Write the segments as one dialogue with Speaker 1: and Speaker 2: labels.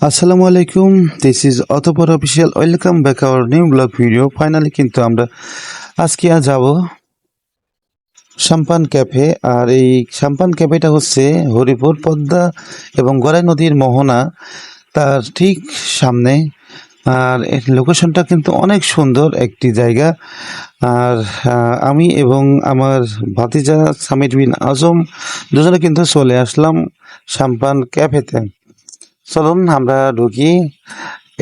Speaker 1: আসসালামু আলাইকুম this is অতপর official welcome back our new blog video finally কিন্তু আমরা আজকে আর যাব সাম্পান ক্যাফে, আর এই সাম্পান ক্যাফেটা হচ্ছে হরিপুর, পদ্মা এবং গড়াই নদীর মোহনা তার ঠিক সামনে। আর লোকেশনটা কিন্তু অনেক সুন্দর একটি জায়গা। আর আমি এবং আমার ভাতিজা সামির বিন আজম দুজনে কিন্তু চলে আসলাম সাম্পান ক্যাফেতে। চলুন আমরা ঢুকি।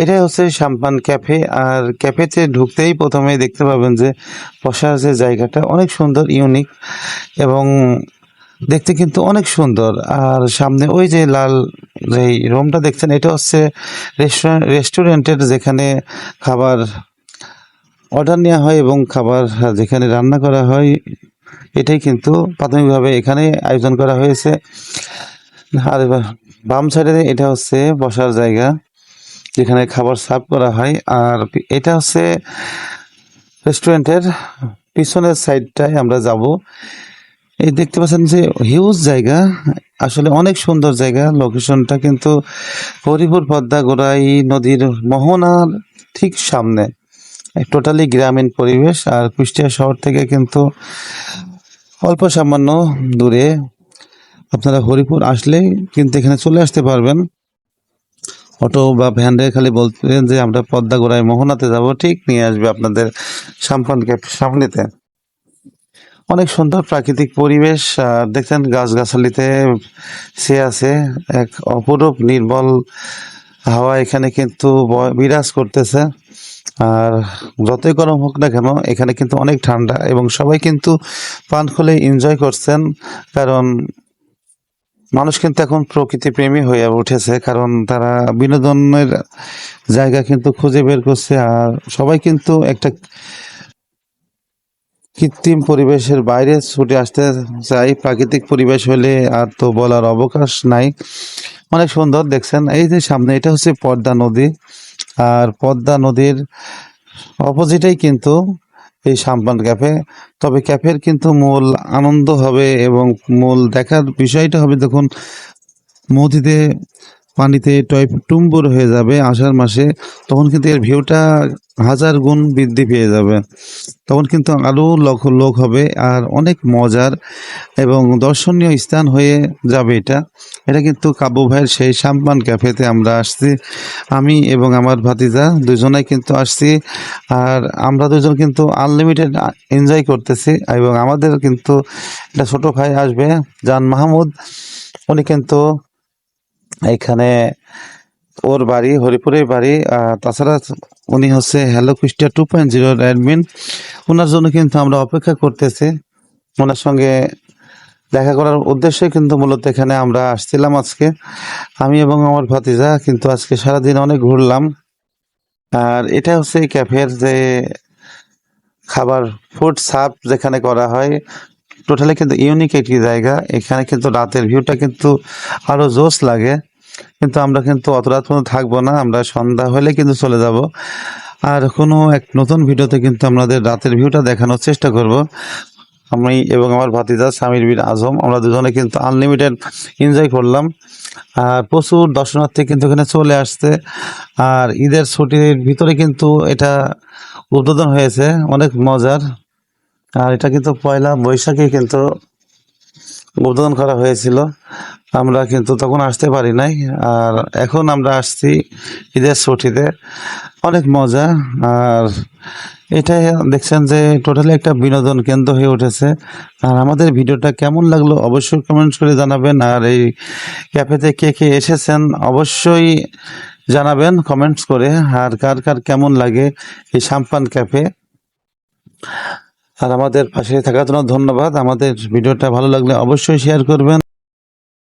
Speaker 1: এটাই হচ্ছে সাম্পান ক্যাফে। আর ক্যাফেতে ঢুকতেই প্রথমে দেখতে পাবেন যে বসার যে জায়গাটা অনেক সুন্দর, ইউনিক এবং দেখতে কিন্তু অনেক সুন্দর। আর সামনে ওই যে লাল যে রুমটা দেখছেন, এটা হচ্ছে রেস্টুরেন্ট রেস্টুরেন্টের যেখানে খাবার অর্ডার নেওয়া হয় এবং খাবার যেখানে রান্না করা হয়, এটাই কিন্তু প্রাথমিকভাবে এখানে আয়োজন করা হয়েছে। আর বাম সাইডে এটা হচ্ছে বসার জায়গা, যেখানে খাবার সার্ভ করা হয়। আর এটা হচ্ছে রেস্টুরেন্টের পিছনের সাইডটায় আমরা যাব। এই দেখতে পাচ্ছেন যে হিউজ জায়গা। আসলে অনেক সুন্দর জায়গা। লোকেশনটা কিন্তু হরিপুর, পদ্মা গোড়াই, নদীর মোহনার ঠিক সামনে। টোটালি গ্রামীণ পরিবেশ। আর কুষ্টিয়া শহর থেকে কিন্তু অল্প সামান্য দূরে আপনারা হরিপুর আসলে কিন্তু এখানে চলে আসতে পারবেন। অটো বা ভ্যানে খালি বলতেন যে আমরা পদ্মা গোড়ায় মোহনাতে যাব, ঠিক নিয়ে আসবে আপনাদের সাম্পান সামনেতে। অনেক সুন্দর প্রাকৃতিক পরিবেশ, আর দেখছেন গাছগাছালিতে সে আছে এক অপরূপ নির্মল হাওয়া এখানে কিন্তু বিরাজ করতেছে। আর যতই গরম হোক না কেন, এখানে কিন্তু অনেক ঠান্ডা এবং সবাই কিন্তু পান খুলে এনজয় করছেন, কারণ মানুষ কিন্তু এখন প্রকৃতি প্রেমী হয়ে উঠেছে, কারণ তারা বিনোদনের জায়গা কিন্তু খুঁজে বের করছে, আর সবাই কিন্তু একটা কৃত্রিম পরিবেশের বাইরে ছুটে আসতে চাই প্রাকৃতিক পরিবেশ হলে আর তো বলার অবকাশ নাই। অনেক সুন্দর দেখছেন। এই যে সামনে, এটা হচ্ছে পদ্মা নদী। আর পদ্মা নদীর অপোজিটেই কিন্তু এই সাম্পান ক্যাফে। তবে ক্যাফের কিন্তু মূল আনন্দ হবে এবং মূল দেখার বিষয়টা হবে, দেখুন নদীতে পানিতে টয় টুম্বুর হয়ে যাবে আষাঢ় মাসে, তখন কিন্তু এর ভিউটা হাজার গুণ বৃদ্ধি পেয়ে যাবে। তখন কিন্তু আরও লোক লোক হবে আর অনেক মজার এবং দর্শনীয় স্থান হয়ে যাবে এটা। এটা কিন্তু কাব্য ভাইয়ের সেই সাম্পান ক্যাফেতে আমরা আসছি। আমি এবং আমার ভাতিজা দুজনেই কিন্তু আসছি আর আমরা দুজন কিন্তু আনলিমিটেড এনজয় করতেছি এবং আমাদের কিন্তু একটা ছোটো ভাই আসবে, জান মাহমুদ। উনি কিন্তু এখানে ওর বাড়ি, হরিপুরের বাড়ি তাছাড়া উনি হচ্ছে হ্যালো কুষ্টিয়া টু পয়েন্ট জিরোর অ্যাডমিন ওনার জন্য কিন্তু আমরা অপেক্ষা করতেছি। ওনার সঙ্গে দেখা করার উদ্দেশ্যে কিন্তু মূলত এখানে আমরা আসছিলাম আজকে। আমি এবং আমার ভাতিজা কিন্তু আজকে সারাদিন অনেক ঘুরলাম। আর এটা হচ্ছে এই ক্যাফের যে খাবার ফুড সার্ভ যেখানে করা হয় টোটালি কিন্তু ইউনিক একটি জায়গা। এখানে কিন্তু রাতের ভিউটা কিন্তু আরও জোশ লাগে। কিন্তু আমরা কিন্তু অত রাত পর্যন্ত থাকব না, আমরা সন্ধ্যা হলে কিন্তু চলে যাব। আর কোনো এক নতুন ভিডিওতে কিন্তু আমাদের রাতের ভিউটা দেখানোর চেষ্টা করব। আমি এবং আমার ভাতিজা সামির বিন আজম, আমরা দুজনে কিন্তু আনলিমিটেড এনজয় করলাম। আর প্রচুর দর্শনার্থী কিন্তু এখানে চলে আসছে। আর ঈদের ছুটির ভিতরে কিন্তু এটা উদ্বোধন হয়েছে, অনেক মজার। আর এটা কিন্তু পয়লা বৈশাখে কিন্তু উদ্বোধন করা হয়েছিল। আমরা কিন্তু তখন আসতে পারি নাই। আর এখন আমরা আসছি ঈদের ছুটিতে। অনেক মজা। আর এটাই দেখছেন যে টোটালি একটা বিনোদন কেন্দ্র হয়ে উঠেছে। আর আমাদের ভিডিওটা কেমন লাগল অবশ্যই কমেন্টস করে জানাবেন। আর এই ক্যাফেতে কে কে এসেছেন অবশ্যই জানাবেন কমেন্টস করে। আর কার কার কেমন লাগে এই সাম্পান ক্যাফে আর আমাদের পাশে থাকার জন্য ধন্যবাদ। আমাদের ভিডিওটা ভালো লাগলে অবশ্যই শেয়ার করবেন।